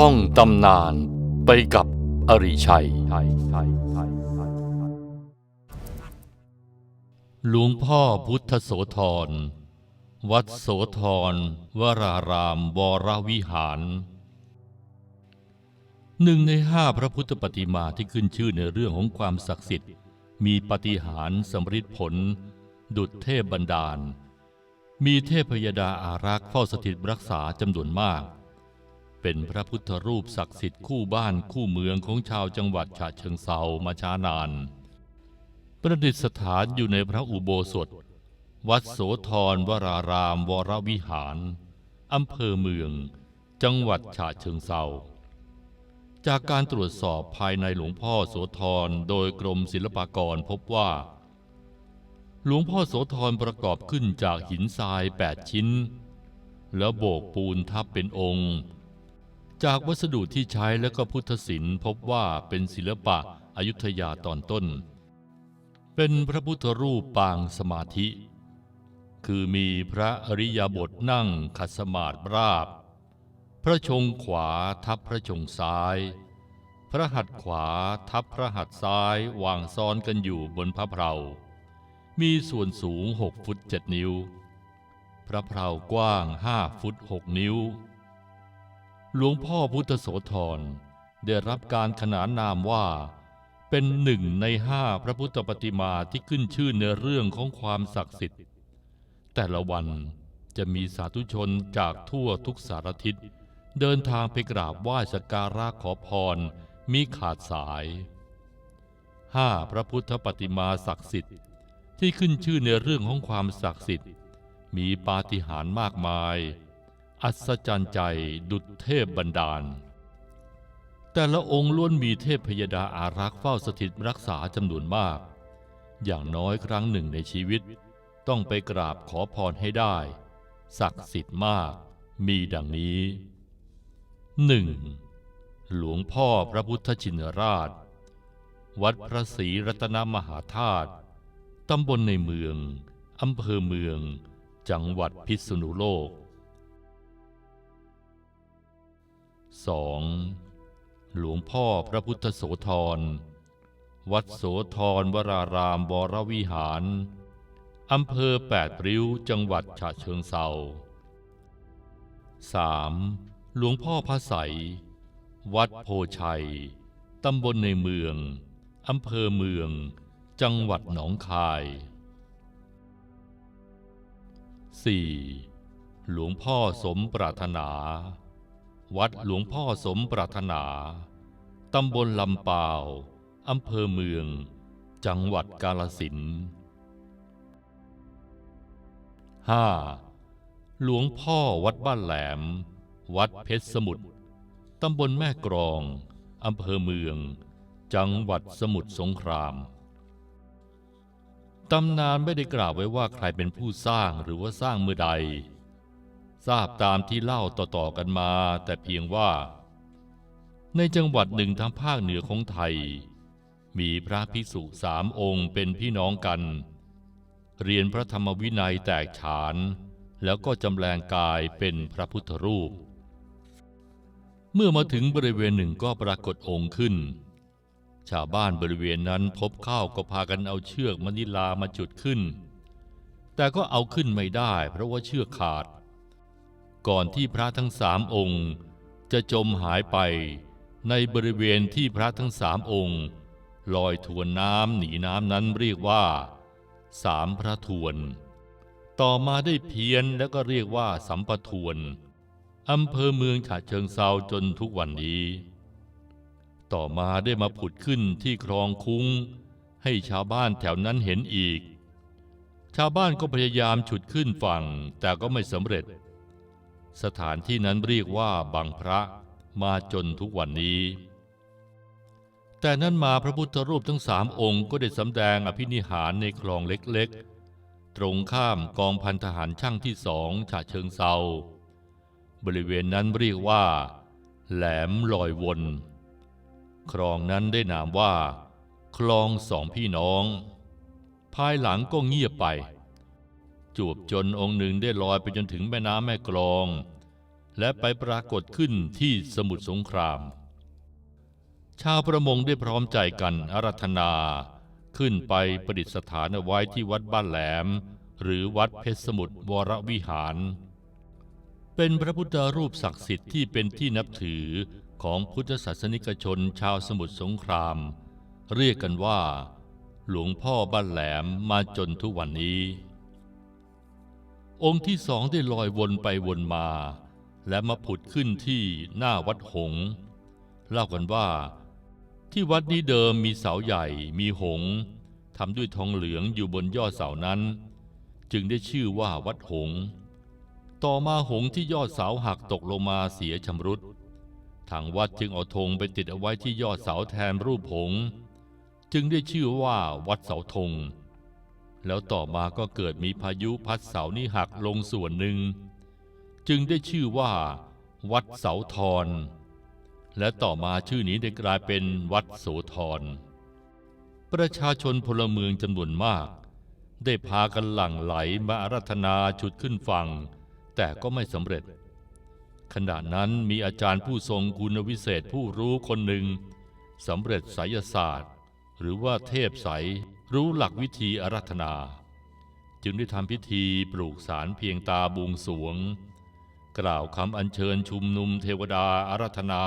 ท่องตำนานไปกับอริชัย หลวงพ่อพุทธโสธร วัดโสธร วรารามวรวิหาร หนึ่งในห้าพระพุทธปฏิมาที่ขึ้นชื่อในเรื่องของความศักดิ์สิทธิ์ มีปฏิหารสำฤทธิ์ผล ดุจเทพบันดาล มีเทพยดาอารักษ์เฝ้าสถิตรักษาจำนวนมาก เป็นพระพุทธรูปศักดิ์สิทธิ์คู่บ้านคู่เมืองของชาวจังหวัดฉะเชิงเซามาช้านาน ประดิษฐานอยู่ในพระอุโบสถ วัดโสธรวรารามวรวิหาร อำเภอเมือง จังหวัดฉะเชิงเซาจากการตรวจสอบภายในหลวงพ่อโสธรโดยกรมศิลปากรพบว่า หลวงพ่อโสธรประกอบขึ้นจากหินทรายแปดชิ้น แล้วโบกปูนทับเป็นองค์ จากวัสดุที่ใช้และก็พุทธศิลป์พบว่าเป็นศิลปะอายุทยาตอนต้น เป็นพระพุทธรูปปางสมาธิ คือมีพระอริยบทนั่งขัดสมาธิราบ พระชงขวาทับพระชงซ้าย พระหัตถ์ขวาทับพระหัตถ์ซ้ายวางซ้อนกันอยู่บนพระเพรามีส่วนสูงหกฟุตเจ็ดนิ้ว พระเพรากว้างห้าฟุตหกนิ้ว หลวงพ่อพุทธโสธรได้รับการขนานนามว่า เป็นหนึ่งในห้าพระพุทธปฏิมาที่ขึ้นชื่อในเรื่องของความศักดิ์สิทธิ์ แต่ละวันจะมีสาธุชนจากทั่วทุกสารทิศ เดินทางไปกราบไหว้สักการะขอพรมีขาดสายห้าพระพุทธปฏิมาศักดิ์สิทธิ์ ที่ขึ้นชื่อในเรื่องของความศักดิ์สิทธิ์ มีปาฏิหาริย์มากมาย อัศจรรย์ใจดุจเทพบันดาล แต่ละองค์ล้วนมีเทพพยดาอารักษ์เฝ้าสถิตรักษาจำนวนมาก อย่างน้อยครั้งหนึ่งในชีวิต ต้องไปกราบขอพรให้ได้ ศักดิ์สิทธิ์มาก มีดังนี้ 1. หลวงพ่อพระพุทธชินราช วัดพระศรีรัตนมหาธาตุตำบลในเมืองอำเภอเมือง จังหวัดพิษณุโลก 2. หลวงพ่อพระพุทธโสธร วัดโสธรวรารามวรวิหาร อำเภอแปดริ้วจังหวัดฉะเชิงเซา 3. หลวงพ่อพระใสยวัดโพชัย ตำบลในเมือง อำเภอเมือง จังหวัดหนองคาย 4. หลวงพ่อสมปรารถนา วัดหลวงพ่อสมปรารถนา ตำบลลำปาวอำเภอเมือง จังหวัดกาลสินธุ์ 5. หลวงพ่อวัดบ้านแหลม วัดเพชรสมุทรตำบลแม่กรองอำเภอเมือง จังหวัดสมุทรสงครามตำนานไม่ได้กล่าวไว้ว่าใครเป็นผู้สร้างหรือว่าสร้างเมื่อใด ทราบตามที่เล่าต่อๆกันมา แต่เพียงว่า ในจังหวัดหนึ่งทางภาคเหนือของไทย มีพระภิกษุสามองค์เป็นพี่น้องกัน เรียนพระธรรมวินัยแตกฉาน แล้วก็จำแรงกายเป็นพระพุทธรูป เมื่อมาถึงบริเวณหนึ่งก็ปรากฏองค์ขึ้น ชาวบ้านบริเวณนั้นพบข้าวก็พากันเอาเชือกมณิลามาจุดขึ้น แต่ก็เอาขึ้นไม่ได้ เพราะว่าเชือกขาด ก่อนที่พระทั้งสามองค์ จะจมหายไปในบริเวณที่พระทั้งสามองค์ ลอยทวนน้ำหนีน้ำนั้นเรียกว่า สามพระทวน ต่อมาได้เพี้ยนแล้วก็เรียกว่าสัมปทวนอำเภอเมืองฉะเชิงเซาจนทุกวันนี้ ต่อมาได้มาผุดขึ้นที่คลองคุ้ง ให้ชาวบ้านแถวนั้นเห็นอีก ชาวบ้านก็พยายามฉุดขึ้นฝั่งแต่ก็ไม่สำเร็จ สถานที่นั้นเรียกว่าบางพระมาจนทุกวันนี้ แต่นั้นมาพระพุทธรูปทั้งสามองค์ก็ได้สำแดงอภินิหารในคลองเล็กๆ ตรงข้ามกองพันทหารช่างที่สองฉะเชิงเซาบริเวณนั้นเรียกว่า แหลมลอยวน คลองนั้นได้นามว่า คลองสองพี่น้อง ภายหลังก็เงียบไป จวบจนองค์หนึ่งได้ลอยไปจนถึงแม่น้ำแม่กลอง และไปปรากฏขึ้นที่สมุทรสงคราม ชาวประมงได้พร้อมใจกันอารัธนา ขึ้นไปประดิษฐานไว้ที่วัดบ้านแหลม หรือวัดเพชรสมุทรวรวิหาร เป็นพระพุทธรูปศักดิ์สิทธิ์ที่เป็นที่นับถือของพุทธศาสนิกชนชาวสมุทรสงคราม เรียกกันว่า หลวงพ่อบ้านแหลมมาจนทุกวันนี้ องค์ที่สองได้ลอยวนไปวนมา และมาผุดขึ้นที่หน้าวัดหง เล่ากันว่า ที่วัดนี้เดิมมีเสาใหญ่มีหงทำด้วยทองเหลืองอยู่บนยอดเสานั้น จึงได้ชื่อว่าวัดหง ต่อมาหงที่ยอดเสาหักตกลงมาเสียชำรุดทางวัดจึงเอาธงไปติดเอาไว้ที่ยอดเสาแทนรูปหง จึงได้ชื่อว่าวัดเสาธง แล้วต่อมาก็เกิดมีพายุพัดเสานี้หักลงส่วนหนึ่ง จึงได้ชื่อว่า วัดเสาทรและต่อมาชื่อนี้ได้กลายเป็นวัดโสธร ประชาชนพลเมืองจำนวนมาก ได้พากันหลั่งไหลมาอารัธนาชุดขึ้นฝั่ง แต่ก็ไม่สำเร็จ ขณะนั้นมีอาจารย์ผู้ทรงคุณวิเศษผู้รู้คนหนึ่งสำเร็จไสยศาสตร์ หรือว่าเทพไสย รู้หลักวิธีอารัธนา จึงได้ทำพิธีปลูกสารเพียงตาบวงสวง กล่าวคำอัญเชิญชุมนุมเทวดาอารัธนา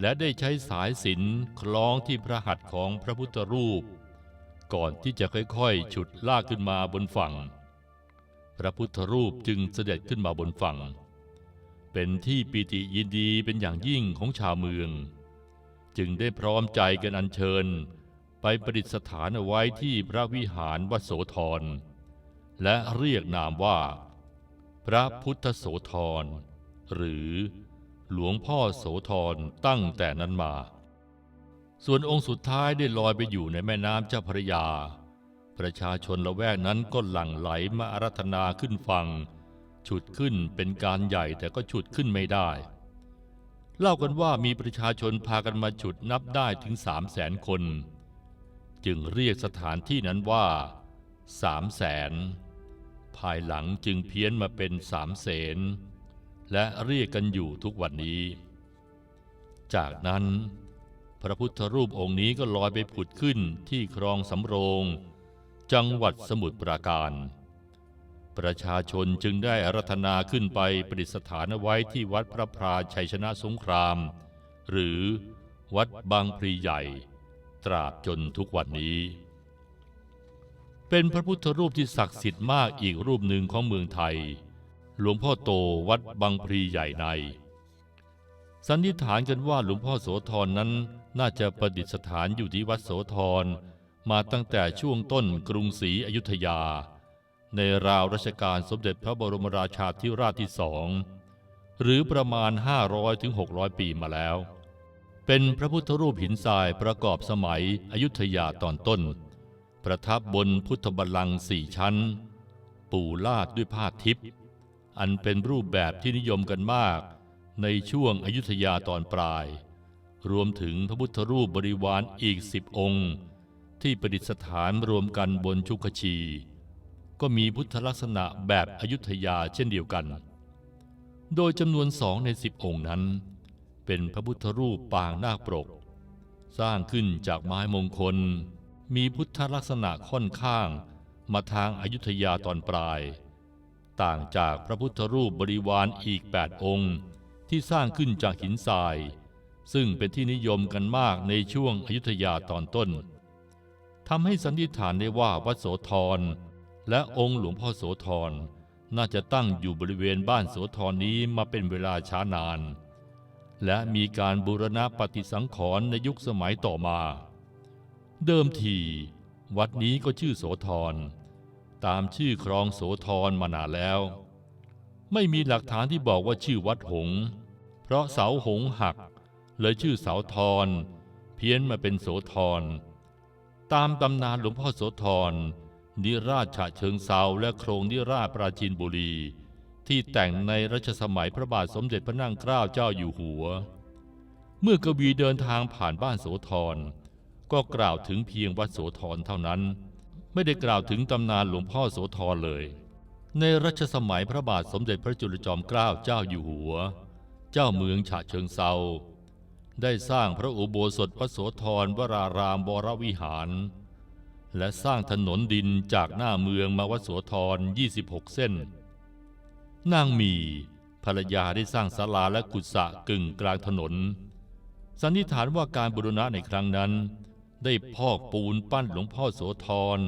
และได้ใช้สายสินคล้องที่พระหัตถ์ของพระพุทธรูป ก่อนที่จะค่อยๆ ฉุดลากขึ้นมาบนฝั่ง พระพุทธรูปจึงเสด็จขึ้นมาบนฝั่ง เป็นที่ปิติยินดีเป็นอย่างยิ่งของชาวเมือง จึงได้พร้อมใจกันอัญเชิญ ไปประดิษฐานเอาไว้ที่พระวิหารวโสธร และเรียกนามว่า พระพุทธโสธร หรือหลวงพ่อโสธรตั้งแต่นั้นมา ส่วนองค์สุดท้ายได้ลอยไปอยู่ในแม่น้ำเจ้าพระยา ประชาชนละแวกนั้นก็หลั่งไหลมาอารัธนาขึ้นฟัง ฉุดขึ้นเป็นการใหญ่แต่ก็ฉุดขึ้นไม่ได้ เล่ากันว่ามีประชาชนพากันมาฉุดนับได้ถึงสามแสนคน จึงเรียกสถานที่นั้นว่าสามแสน ภายหลังจึงเพี้ยนมาเป็นสามเสน และเรียกกันอยู่ทุกวันนี้ จากนั้น พระพุทธรูปองค์นี้ก็ลอยไปผุดขึ้นที่คลองสำโรง จังหวัดสมุทรปราการ ประชาชนจึงได้อารัธนาขึ้นไปประดิษฐานไว้ที่วัดพระพราชัยชนะสงคราม หรือวัดบางพลีใหญ่ ตราบจนทุกวันนี้ เป็นพระพุทธรูปที่ศักดิ์สิทธิ์มากอีกรูปหนึ่งของเมืองไทย หลวงพ่อโตวัดบางพลีใหญ่ใน สันนิษฐานกันว่าหลวงพ่อโสธรนนั้นน่าจะประดิษฐานอยู่ที่วัดโสธรมาตั้งแต่ช่วงต้นกรุงศรีอยุธยา ในราวรัชกาลสมเด็จพระบรมราชาธิราชที่สองหรือประมาณ 500-600 ปีมาแล้ว เป็นพระพุทธรูปหินทรายประกอบสมัยอยุธยาตอนต้น ประทับบนพุทธบัลลังก์สี่ชั้น ปูลาดด้วยผ้าทิพย์อันเป็นรูปแบบที่นิยมกันมาก ในช่วงอยุธยาตอนปลาย รวมถึงพระพุทธรูปบริวารอีกสิบองค์ ที่ประดิษฐานรวมกันบนชุกชี ก็มีพุทธลักษณะแบบอยุธยาเช่นเดียวกัน โดยจำนวนสองในสิบองค์นั้น เป็นพระพุทธรูปปางนาคปรก สร้างขึ้นจากไม้มงคล มีพุทธลักษณะค่อนข้างมาทางอายุทยาตอนปลาย ต่างจากพระพุทธรูปบริวารอีก 8 องค์ที่สร้างขึ้นจากหินทราย ซึ่งเป็นที่นิยมกันมากในช่วงอายุทยาตอนต้นทำให้สันนิษฐานได้ว่าวัดโสธรและองค์หลวงพ่อโสธรน่าจะตั้งอยู่บริเวณบ้านโสธรนี้มาเป็นเวลาช้านาน และมีการบูรณะปฏิสังขรณ์ในยุคสมัยต่อมา เดิมทีวัดนี้ก็ชื่อโสธร ตามชื่อครองโสธรมานานแล้ว ไม่มีหลักฐานที่บอกว่าชื่อวัดหง เพราะเสาหงหัก เลยชื่อเสาธร เพี้ยนมาเป็นโสธร ตามตำนานหลวงพ่อโสธรนิราชฉะเชิงเซาและโครงนิราชปราจีนบุรี ที่แต่งในรัชสมัยพระบาทสมเด็จพระนั่งเกล้าเจ้าอยู่หัว เมื่อกวีเดินทางผ่านบ้านโสธรก็กล่าวถึงเพียงวัดโสธรเท่านั้น ไม่ได้กล่าวถึงตำนานหลวงพ่อโสธรเลย ในรัชสมัยพระบาทสมเด็จพระจุลจอมเกล้าเจ้าอยู่หัว เจ้าเมืองฉะเชิงเซาได้สร้างพระอุโบสถพระโสธรวรารามบรวิหาร และสร้างถนนดินจากหน้าเมืองมาวัดโสธร 26 เส้น นางมีภรรยาได้สร้างศาลาและกุศะกึ่งกลางถนน สันนิษฐานว่าการบูรณะในครั้งนั้น ได้พอกปูนปั้นหลวงพ่อโสธร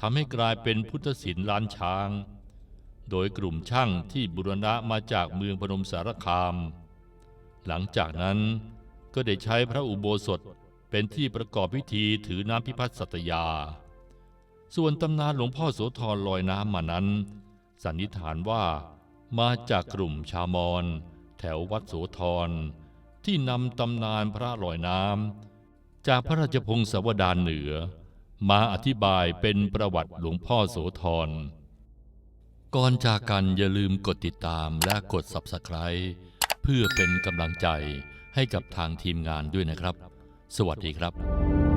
ทำให้กลายเป็นพุทธศิลป์ล้านช้าง โดยกลุ่มช่างที่บุรณะมาจากเมืองพนมสารคาม หลังจากนั้นก็ได้ใช้พระอุโบสถเป็นที่ประกอบพิธีถือน้ำพิพัฒน์สัตยา ส่วนตำนานหลวงพ่อโสธรลอยน้ำมานั้น สันนิษฐานว่า มาจากกลุ่มชาวมอญแถววัดโสธรที่นำตำนานพระลอยน้ำจากพระราชพงศาวดารเหนือ มาอธิบายเป็นประวัติหลวงพ่อโสธร ก่อนจากกันอย่าลืมกดติดตามและกด Subscribe เพื่อเป็นกำลังใจให้กับทางทีมงานด้วยนะครับ สวัสดีครับ